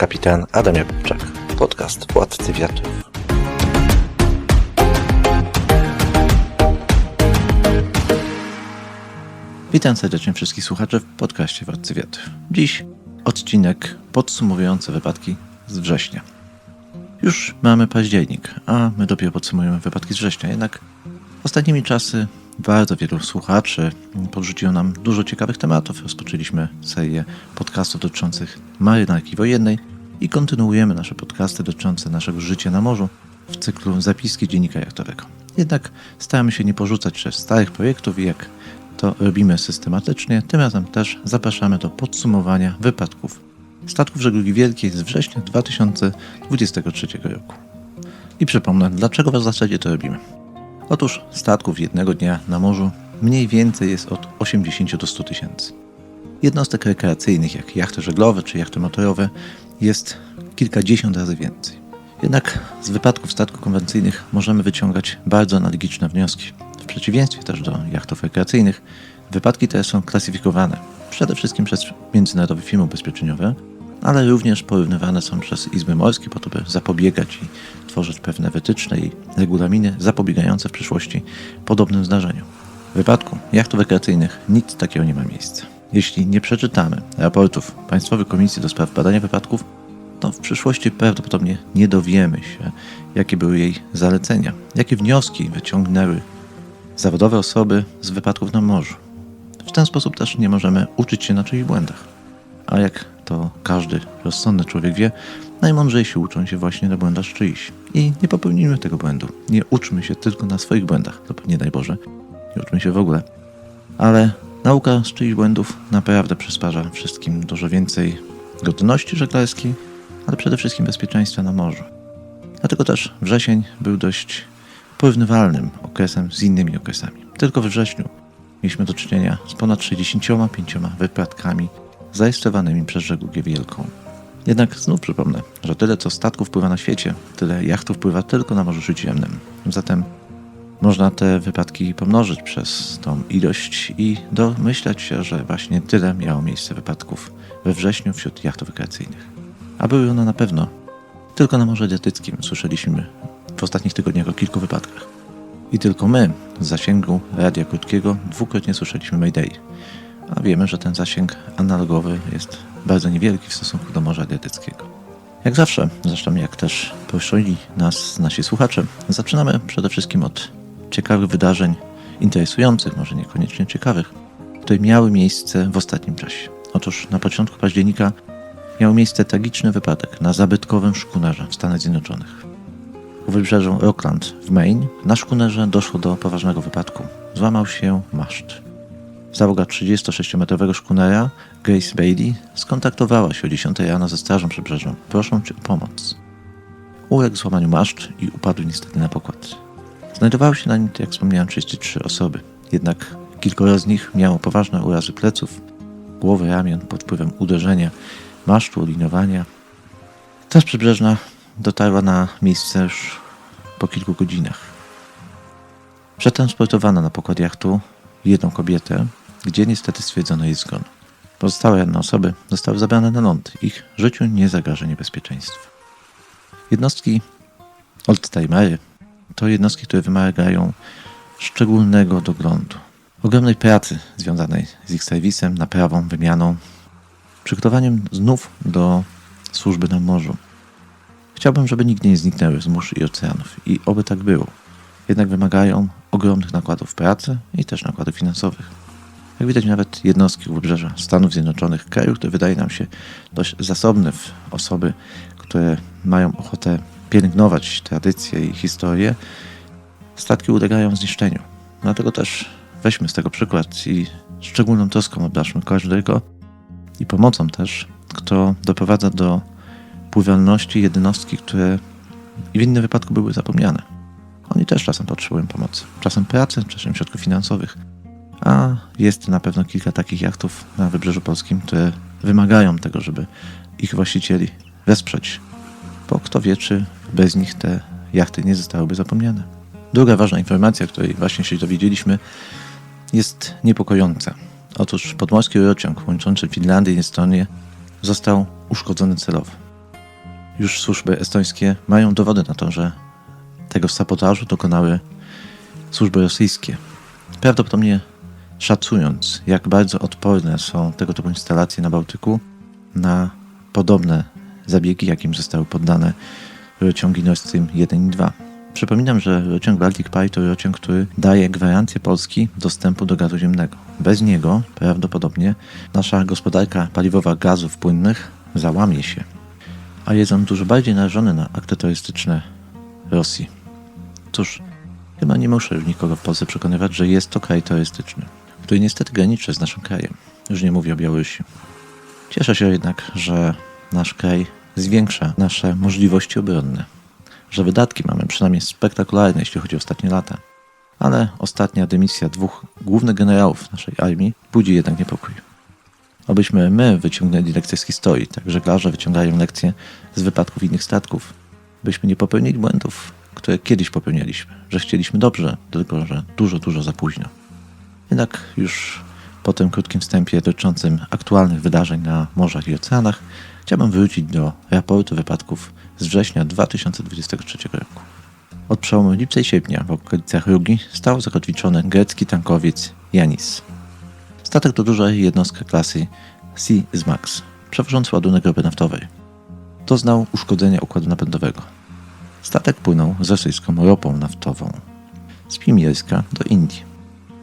kapitan Adam Jakubczak, podcast Władcy Wiatrów. Witam serdecznie wszystkich słuchaczy w podcaście Władcy Wiatrów. Dziś odcinek podsumowujący wypadki z września. Już mamy październik, a my dopiero podsumujemy wypadki z września. Jednak ostatnimi czasy bardzo wielu słuchaczy podrzuciło nam dużo ciekawych tematów. Rozpoczęliśmy serię podcastów dotyczących marynarki wojennej i kontynuujemy nasze podcasty dotyczące naszego życia na morzu w cyklu Zapiski Dziennika Jachtowego. Jednak staramy się nie porzucać starych projektów i jak to robimy systematycznie, tym razem też zapraszamy do podsumowania wypadków statków żeglugi wielkiej z września 2023 roku. I przypomnę, dlaczego w zasadzie to robimy. Otóż statków jednego dnia na morzu mniej więcej jest od 80 do 100 tysięcy. Jednostek rekreacyjnych, jak jachty żeglowe czy jachty motorowe, jest kilkadziesiąt razy więcej. Jednak z wypadków statków konwencyjnych możemy wyciągać bardzo analogiczne wnioski. W przeciwieństwie też do jachtów rekreacyjnych, wypadki te są klasyfikowane przede wszystkim przez międzynarodowe firmy ubezpieczeniowe, ale również porównywane są przez izby morskie po to, by zapobiegać i tworzyć pewne wytyczne i regulaminy zapobiegające w przyszłości podobnym zdarzeniom. W wypadku jachtów rekreacyjnych nic takiego nie ma miejsca. Jeśli nie przeczytamy raportów Państwowej Komisji do Spraw Badania Wypadków, to w przyszłości prawdopodobnie nie dowiemy się, jakie były jej zalecenia, jakie wnioski wyciągnęły zawodowe osoby z wypadków na morzu. W ten sposób też nie możemy uczyć się na czyichś błędach. A jak to każdy rozsądny człowiek wie, najmądrzejsi uczą się właśnie na błędach czyichś. I nie popełnijmy tego błędu. Nie uczmy się tylko na swoich błędach, to nie daj Boże. Nie uczmy się w ogóle. Ale nauka z czyichś błędów naprawdę przysparza wszystkim dużo więcej godności żeglarskiej, ale przede wszystkim bezpieczeństwa na morzu. Dlatego też wrzesień był dość porównywalnym okresem z innymi okresami. Tylko we wrześniu mieliśmy do czynienia z ponad 65 wypadkami zarejestrowanymi przez żeglugę wielką. Jednak znów przypomnę, że tyle co statków pływa na świecie, tyle jachtów pływa tylko na Morzu Śródziemnym. Zatem można te wypadki pomnożyć przez tą ilość i domyślać się, że właśnie tyle miało miejsce wypadków we wrześniu wśród jachtów rekreacyjnych. A były one na pewno tylko na Morzu Adriatyckim. Słyszeliśmy w ostatnich tygodniach o kilku wypadkach. I tylko my z zasięgu radia krótkiego dwukrotnie słyszeliśmy Mayday. A wiemy, że ten zasięg analogowy jest bardzo niewielki w stosunku do Morza Adriatyckiego. Jak zawsze, zresztą jak też prosili nas nasi słuchacze, zaczynamy przede wszystkim od ciekawych wydarzeń, interesujących, może niekoniecznie ciekawych, które miały miejsce w ostatnim czasie. Otóż na początku października miał miejsce tragiczny wypadek na zabytkowym szkunerze w Stanach Zjednoczonych. U wybrzeżu Rockland w Maine na szkunerze doszło do poważnego wypadku. Złamał się maszt. Załoga 36-metrowego szkunera Grace Bailey skontaktowała się o 10 rano ze Strażą Przybrzeżną, prosząc o pomoc. Uległ złamaniu maszt i upadł niestety na pokład. Znajdowały się na nim, jak wspomniałem, 33 osoby. Jednak kilkoro z nich miało poważne urazy pleców, głowy, ramion pod wpływem uderzenia, masztu, linowania. Straż Przybrzeżna dotarła na miejsce już po kilku godzinach. Przetransportowano na pokład jachtu jedną kobietę, gdzie niestety stwierdzono jej zgon. Pozostałe jedne osoby zostały zabrane na ląd. Ich życiu nie zagraża niebezpieczeństwo. Jednostki oldtimery to jednostki, które wymagają szczególnego doglądu, ogromnej pracy związanej z ich serwisem, naprawą, wymianą, przygotowaniem znów do służby na morzu. Chciałbym, żeby nigdy nie zniknęły z mórz i oceanów i oby tak było. Jednak wymagają ogromnych nakładów pracy i też nakładów finansowych. Jak widać, nawet jednostki wybrzeża Stanów Zjednoczonych, kraju, który wydaje nam się dość zasobny w osoby, które mają ochotę pielęgnować tradycje i historię, statki ulegają zniszczeniu. Dlatego też weźmy z tego przykład i szczególną troską obdarzmy każdego i pomocą też, kto doprowadza do pływalności jednostki, które w innym wypadku były zapomniane. Oni też czasem potrzebują pomocy. Czasem pracy, czasem środków finansowych. A jest na pewno kilka takich jachtów na Wybrzeżu Polskim, które wymagają tego, żeby ich właścicieli wesprzeć. Bo kto wie, czy bez nich te jachty nie zostałyby zapomniane. Druga ważna informacja, której właśnie się dowiedzieliśmy, jest niepokojąca. Otóż podmorski rurociąg łączący Finlandię i Estonię został uszkodzony celowo. już służby estońskie mają dowody na to, że tego sabotażu dokonały służby rosyjskie. Prawdopodobnie szacując, jak bardzo odporne są tego typu instalacje na Bałtyku na podobne zabiegi, jakim zostały poddane rurociągi Nord Stream 1 i 2. Przypominam, że rurociąg Baltic Pipe to rurociąg, który daje gwarancję Polski dostępu do gazu ziemnego. Bez niego prawdopodobnie nasza gospodarka paliwowa gazów płynnych załamie się, a jest on dużo bardziej narażony na akty terrorystyczne Rosji. Cóż, chyba nie muszę już nikogo w Polsce przekonywać, że jest to kraj terrorystyczny, który niestety graniczy z naszym krajem. Już nie mówię o Białorusi. Cieszę się jednak, że nasz kraj zwiększa nasze możliwości obronne, że wydatki mamy przynajmniej spektakularne, jeśli chodzi o ostatnie lata. Ale ostatnia dymisja dwóch głównych generałów naszej armii budzi jednak niepokój. Obyśmy my wyciągnęli lekcje z historii, tak żeglarze wyciągają lekcje z wypadków innych statków, byśmy nie popełnili błędów, które kiedyś popełnialiśmy, że chcieliśmy dobrze, tylko że dużo, dużo za późno. Jednak już po tym krótkim wstępie dotyczącym aktualnych wydarzeń na morzach i oceanach, chciałbym wrócić do raportu wypadków z września 2023 roku. Od przełomu lipca i sierpnia w okolicach Rugi stał zakotwiczony grecki tankowiec Janis. Statek to duża jednostka klasy Sea Max, przewożący ładunek ropy naftowej. Doznał uszkodzenia układu napędowego. Statek płynął z rosyjską ropą naftową z Pimirska do Indii.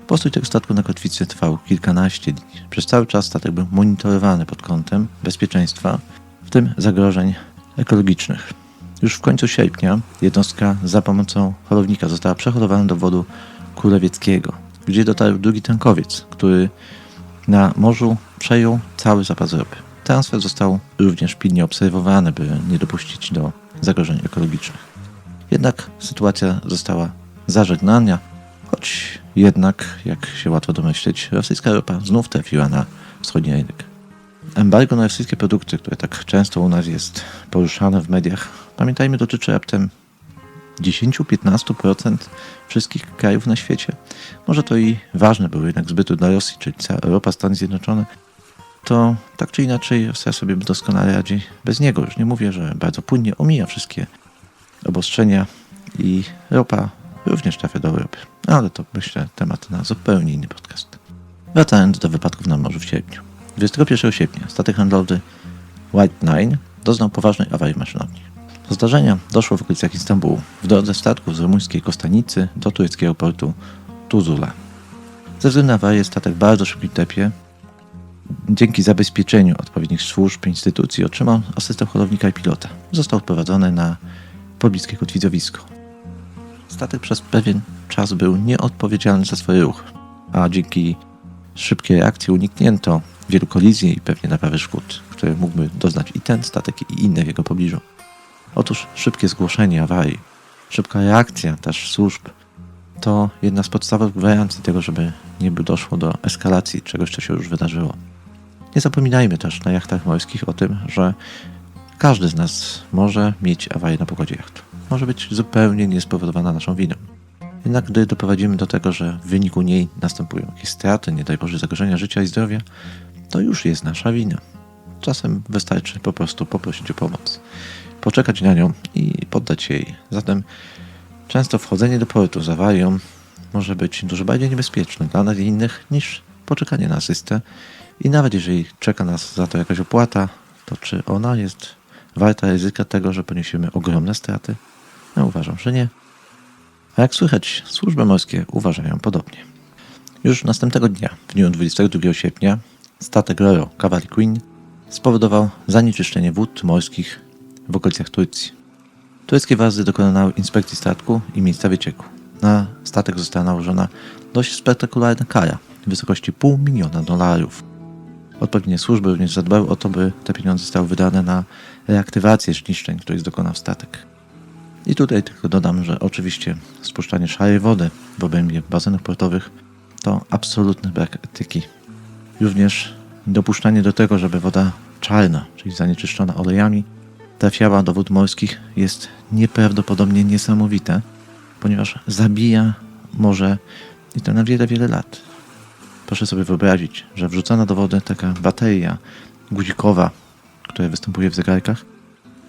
Postój tego statku na kotwicy trwał kilkanaście dni. Przez cały czas statek był monitorowany pod kątem bezpieczeństwa, w tym zagrożeń ekologicznych. Już w końcu sierpnia jednostka za pomocą holownika została przeholowana do wodu Kulewieckiego, gdzie dotarł drugi tankowiec, który na morzu przejął cały zapas ropy. Transfer został również pilnie obserwowany, by nie dopuścić do zagrożeń ekologicznych. Jednak sytuacja została zażegnana, choć jednak, jak się łatwo domyśleć, rosyjska ropa znów trafiła na wschodni rynek. Embargo na rosyjskie produkty, które tak często u nas jest poruszane w mediach, pamiętajmy, dotyczy raptem 10-15% wszystkich krajów na świecie. Może to i ważne były jednak zbytu dla Rosji, czyli cała Europa, Stany Zjednoczone, to tak czy inaczej Rosja sobie doskonale radzi bez niego. Już nie mówię, że bardzo płynnie omija wszystkie obostrzenia i ropa również trafia do Europy. Ale to myślę temat na zupełnie inny podcast. Wracając do wypadków na morzu w sierpniu. 21 sierpnia statek handlowy White Nine doznał poważnej awarii maszynowni. Do zdarzenia doszło w okolicach Istambułu, w drodze statków z rumuńskiej Kostanicy do tureckiego portu Tuzula. Ze względu na awarię statek bardzo szybkim tempie dzięki zabezpieczeniu odpowiednich służb i instytucji otrzymał asystę holownika i pilota. Został wprowadzony na pobliskie kotwicowisko. Statek przez pewien czas był nieodpowiedzialny za swoje ruchy, a dzięki szybkiej reakcji uniknięto wielu kolizji i pewnie naprawy szkód, które mógłby doznać i ten statek, i inne w jego pobliżu. Otóż szybkie zgłoszenie awarii, szybka reakcja też służb to jedna z podstawowych gwarancji tego, żeby nie doszło do eskalacji czegoś, co się już wydarzyło. Nie zapominajmy też na jachtach morskich o tym, że każdy z nas może mieć awarię na pokładzie jachtu. Może być zupełnie niespowodowana naszą winą. Jednak gdy doprowadzimy do tego, że w wyniku niej następują jakieś straty, nie daj Boże zagrożenia życia i zdrowia, to już jest nasza wina. Czasem wystarczy po prostu poprosić o pomoc, poczekać na nią i poddać jej. Zatem często wchodzenie do portu z awarią może być dużo bardziej niebezpieczne dla nas i innych niż poczekanie na asystę. I nawet jeżeli czeka nas za to jakaś opłata, to czy ona jest warta ryzyka tego, że poniesiemy ogromne straty? Ja uważam, że nie. A jak słychać, służby morskie uważają podobnie. Już następnego dnia, w dniu 22 sierpnia, statek Roro Cavalry Queen spowodował zanieczyszczenie wód morskich w okolicach Turcji. Tureckie władze dokonały inspekcji statku i miejsca wycieku. Na statek została nałożona dość spektakularna kara w wysokości pół miliona dolarów. Odpowiednie służby również zadbały o to, by te pieniądze zostały wydane na reaktywację zniszczeń, których dokonał statek. I tutaj tylko dodam, że oczywiście spuszczanie szarej wody w obrębie bazenów portowych to absolutny brak etyki. Również dopuszczanie do tego, żeby woda czarna, czyli zanieczyszczona olejami, trafiała do wód morskich jest nieprawdopodobnie niesamowite, ponieważ zabija morze i to na wiele, wiele lat. Proszę sobie wyobrazić, że wrzucana do wody taka bateria guzikowa, która występuje w zegarkach,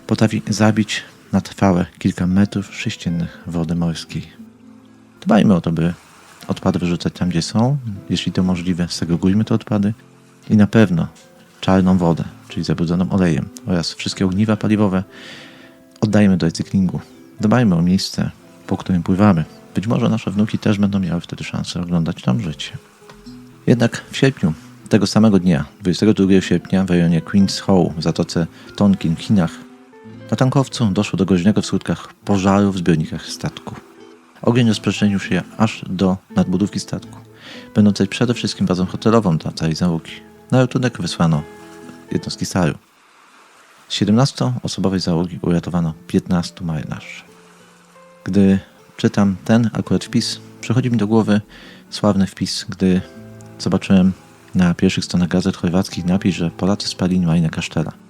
potrafi zabić na trwałe kilka metrów sześciennych wody morskiej. Dbajmy o to, by odpady wyrzucać tam, gdzie są. Jeśli to możliwe, segregujmy te odpady i na pewno czarną wodę, czyli zabrudzoną olejem oraz wszystkie ogniwa paliwowe oddajmy do recyklingu. Dbajmy o miejsce, po którym pływamy. Być może nasze wnuki też będą miały wtedy szansę oglądać tam życie. Jednak w sierpniu tego samego dnia, 22 sierpnia w rejonie Queen's Hall w zatoce Tonkin w Chinach, na tankowcu doszło do groźnego w skutkach pożaru w zbiornikach statku. Ogień rozprzestrzenił się aż do nadbudówki statku, będącej przede wszystkim bazą hotelową dla całej załogi. Na ratunek wysłano jednostki SAR-u. Z 17-osobowej załogi uratowano 15 marynarzy. Gdy czytam ten akurat wpis, przychodzi mi do głowy sławny wpis, gdy zobaczyłem na pierwszych stronach gazet chorwackich napis, że Polacy spalili Marinę Kasztela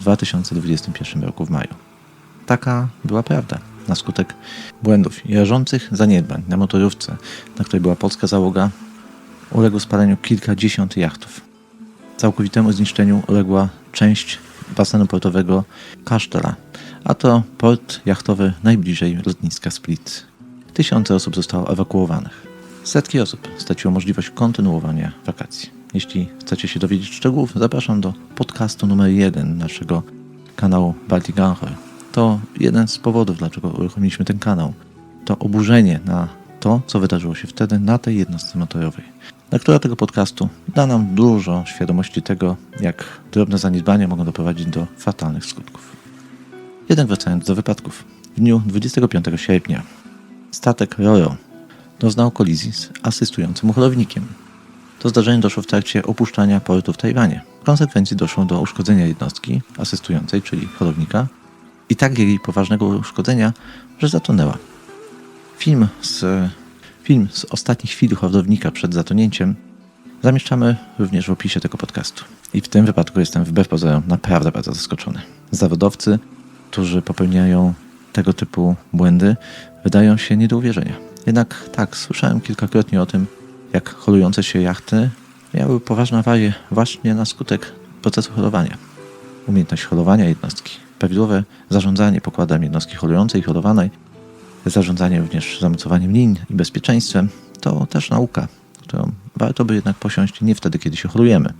2021 roku w maju. Taka była prawda. Na skutek błędów i rażących zaniedbań na motorówce, na której była polska załoga, uległo spaleniu kilkadziesiąt jachtów. Całkowitemu zniszczeniu uległa część basenu portowego Kasztela, a to port jachtowy najbliżej lotniska Split. Tysiące osób zostało ewakuowanych. Setki osób straciło możliwość kontynuowania wakacji. Jeśli chcecie się dowiedzieć szczegółów, zapraszam do podcastu numer jeden naszego kanału Baltic Anchor. To jeden z powodów, dlaczego uruchomiliśmy ten kanał. To oburzenie na to, co wydarzyło się wtedy na tej jednostce motorowej. Lektura tego podcastu da nam dużo świadomości tego, jak drobne zaniedbania mogą doprowadzić do fatalnych skutków. Jednak wracając do wypadków. W dniu 25 sierpnia statek Roro doznał kolizji z asystującym holownikiem. To zdarzenie doszło w trakcie opuszczania portu w Tajwanie. W konsekwencji doszło do uszkodzenia jednostki asystującej, czyli holownika, i tak jej poważnego uszkodzenia, że zatonęła. Film z, film z ostatnich chwil holownika przed zatonięciem zamieszczamy również w opisie tego podcastu. I w tym wypadku jestem wbrew pozorom naprawdę bardzo zaskoczony. Zawodowcy, którzy popełniają tego typu błędy, wydają się nie do uwierzenia. Jednak tak, słyszałem kilkakrotnie o tym, jak holujące się jachty miały poważne awarie właśnie na skutek procesu holowania. Umiejętność holowania jednostki, prawidłowe zarządzanie pokładem jednostki holującej i holowanej, zarządzanie również zamocowaniem lin i bezpieczeństwem to też nauka, którą warto by jednak posiąść nie wtedy, kiedy się holujemy,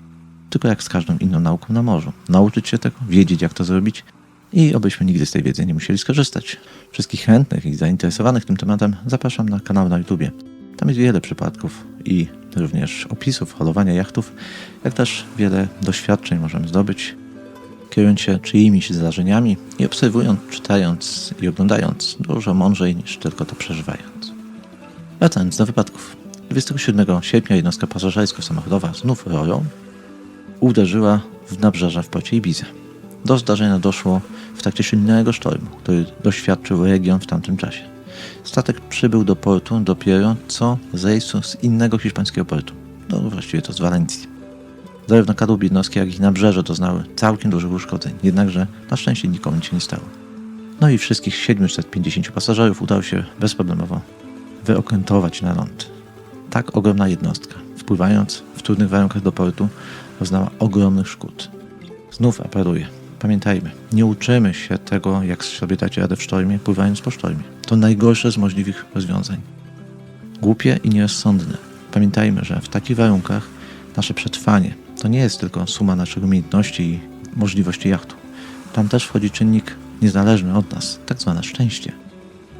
tylko jak z każdą inną nauką na morzu. Nauczyć się tego, wiedzieć jak to zrobić i obyśmy nigdy z tej wiedzy nie musieli skorzystać. Wszystkich chętnych i zainteresowanych tym tematem zapraszam na kanał na YouTubie. Tam jest wiele przypadków i również opisów holowania jachtów, jak też wiele doświadczeń możemy zdobyć, kierując się czyimiś zdarzeniami i obserwując, czytając i oglądając dużo mądrzej niż tylko to przeżywając. Wracając do wypadków. 27 sierpnia jednostka pasażersko-samochodowa znów Royal uderzyła w nabrzeże w porcie Ibiza. Do zdarzenia doszło w trakcie silnego sztormu, który doświadczył region w tamtym czasie. Statek przybył do portu dopiero co z rejsu z innego hiszpańskiego portu. No właściwie to z Walencji. Zarówno kadłub jednostki, jak i nabrzeże doznały całkiem dużych uszkodzeń, jednakże na szczęście nikomu nic się nie stało. No i wszystkich 750 pasażerów udało się bezproblemowo wyokrętować na ląd. Tak ogromna jednostka, wpływając w trudnych warunkach do portu, doznała ogromnych szkód. Znów apeluję, pamiętajmy, nie uczymy się tego, jak sobie dać radę w sztormie, pływając po sztormie. To najgorsze z możliwych rozwiązań. Głupie i nierozsądne. Pamiętajmy, że w takich warunkach nasze przetrwanie to nie jest tylko suma naszych umiejętności i możliwości jachtu. Tam też wchodzi czynnik niezależny od nas, tak zwane szczęście.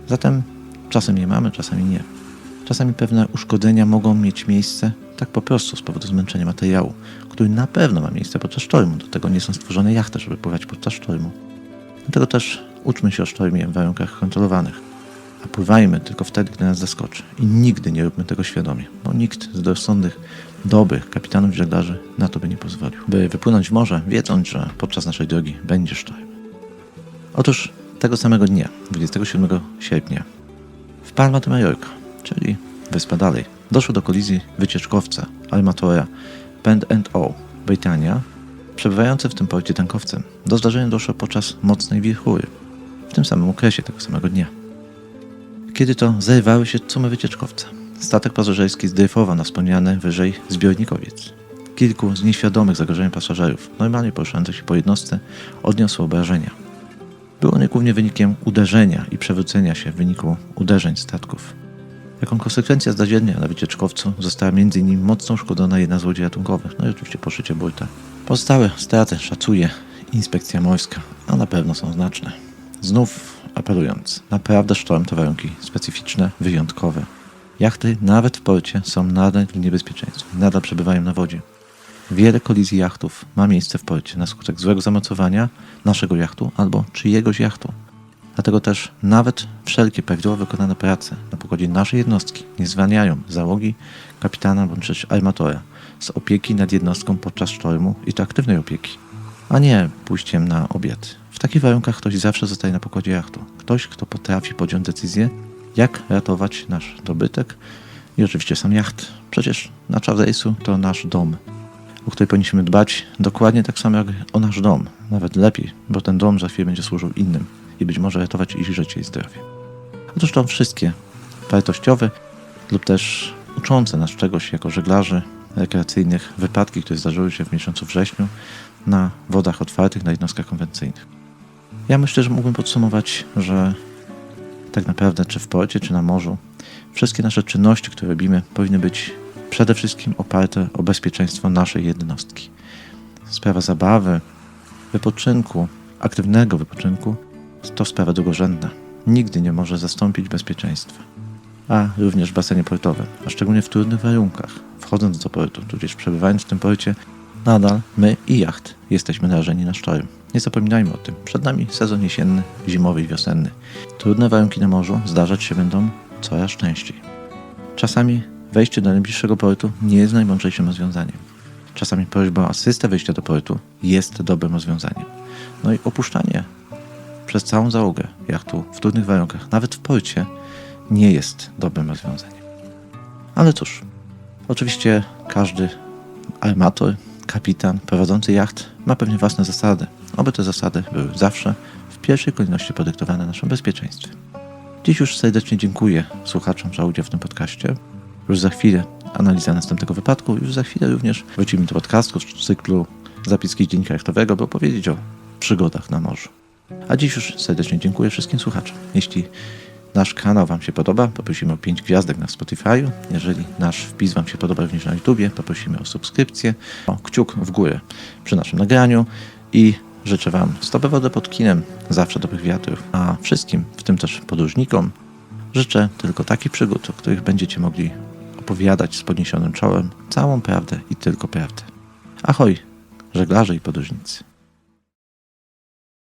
Zatem czasem je mamy, czasami nie. Czasami pewne uszkodzenia mogą mieć miejsce tak po prostu z powodu zmęczenia materiału, który na pewno ma miejsce podczas sztormu. Do tego nie są stworzone jachty, żeby pływać podczas sztormu. Dlatego też uczmy się o sztormie w warunkach kontrolowanych, a pływajmy tylko wtedy, gdy nas zaskoczy. I nigdy nie róbmy tego świadomie, bo nikt z rozsądnych, dobrych kapitanów żeglarzy na to by nie pozwolił. By wypłynąć w morze, wiedząc, że podczas naszej drogi będzie sztorm. Otóż tego samego dnia, 27 sierpnia, w Palma de Mallorca, czyli wyspa dalej, doszło do kolizji wycieczkowca armatora Bend O Britannia, przebywający w tym porcie tankowcem. Do zdarzenia doszło podczas mocnej wichury, w tym samym okresie tego samego dnia. Kiedy to zerwały się cumy wycieczkowca. Statek pasażerski zdryfował na wspomniany wyżej zbiornikowiec. Kilku z nieświadomych zagrożenia pasażerów, normalnie poruszających się po jednostce, odniosło obrażenia. Był on głównie wynikiem uderzenia i przewrócenia się w wyniku uderzeń statków. Jaką konsekwencja zdarzenia na wycieczkowcu została m.in. mocno uszkodzona jedna z łodzi ratunkowych, no i oczywiście poszycie burta. Pozostałe straty szacuje inspekcja morska, a na pewno są znaczne. Znów apelując, naprawdę sztorm to warunki specyficzne, wyjątkowe. Jachty nawet w porcie są nadal w niebezpieczeństwie, nadal przebywają na wodzie. Wiele kolizji jachtów ma miejsce w porcie na skutek złego zamocowania naszego jachtu albo czyjegoś jachtu. Dlatego też nawet wszelkie prawidłowo wykonane prace na pokładzie naszej jednostki nie zwalniają załogi, kapitana bądź armatora z opieki nad jednostką podczas sztormu i to aktywnej opieki, a nie pójściem na obiad. Takich warunkach ktoś zawsze zostaje na pokładzie jachtu. Ktoś, kto potrafi podjąć decyzję, jak ratować nasz dobytek i oczywiście sam jacht. Przecież nasza rejsu to nasz dom, o który powinniśmy dbać dokładnie tak samo jak o nasz dom, nawet lepiej, bo ten dom za chwilę będzie służył innym i być może ratować ich życie i zdrowie. Otóż to wszystkie wartościowe lub też uczące nas czegoś jako żeglarzy rekreacyjnych wypadki, które zdarzyły się w miesiącu wrześniu na wodach otwartych, na jednostkach konwencyjnych. Ja myślę, że mógłbym podsumować, że tak naprawdę, czy w porcie, czy na morzu, wszystkie nasze czynności, które robimy, powinny być przede wszystkim oparte o bezpieczeństwo naszej jednostki. Sprawa zabawy, wypoczynku, aktywnego wypoczynku to sprawa drugorzędna. Nigdy nie może zastąpić bezpieczeństwa. A również basenie portowe, a szczególnie w trudnych warunkach, wchodząc do portu, tudzież przebywając w tym porcie, nadal my i jacht jesteśmy narażeni na sztorm. Nie zapominajmy o tym. Przed nami sezon jesienny, zimowy i wiosenny. Trudne warunki na morzu zdarzać się będą coraz częściej. Czasami wejście do najbliższego portu nie jest najmądrzejszym rozwiązaniem. Czasami prośba o asystę wejścia do portu jest dobrym rozwiązaniem. No i opuszczanie przez całą załogę jachtu w trudnych warunkach, nawet w porcie, nie jest dobrym rozwiązaniem. Ale cóż, oczywiście każdy armator, kapitan prowadzący jacht ma pewnie własne zasady. Oby te zasady były zawsze w pierwszej kolejności podyktowane naszym bezpieczeństwem. Dziś już serdecznie dziękuję słuchaczom za udział w tym podcaście. Już za chwilę analiza następnego wypadku, już za chwilę również wrócimy do podcastu z cyklu Zapiski Dziennika Jachtowego, by opowiedzieć o przygodach na morzu. A dziś już serdecznie dziękuję wszystkim słuchaczom. Jeśli nasz kanał Wam się podoba, poprosimy o 5 gwiazdek na Spotify'u. Jeżeli nasz wpis Wam się podoba również na YouTubie, poprosimy o subskrypcję, o kciuk w górę przy naszym nagraniu i życzę Wam stopę wodę pod kinem, zawsze dobrych wiatrów, a wszystkim, w tym też podróżnikom, życzę tylko takich przygód, o których będziecie mogli opowiadać z podniesionym czołem całą prawdę i tylko prawdę. Ahoj, żeglarze i podróżnicy.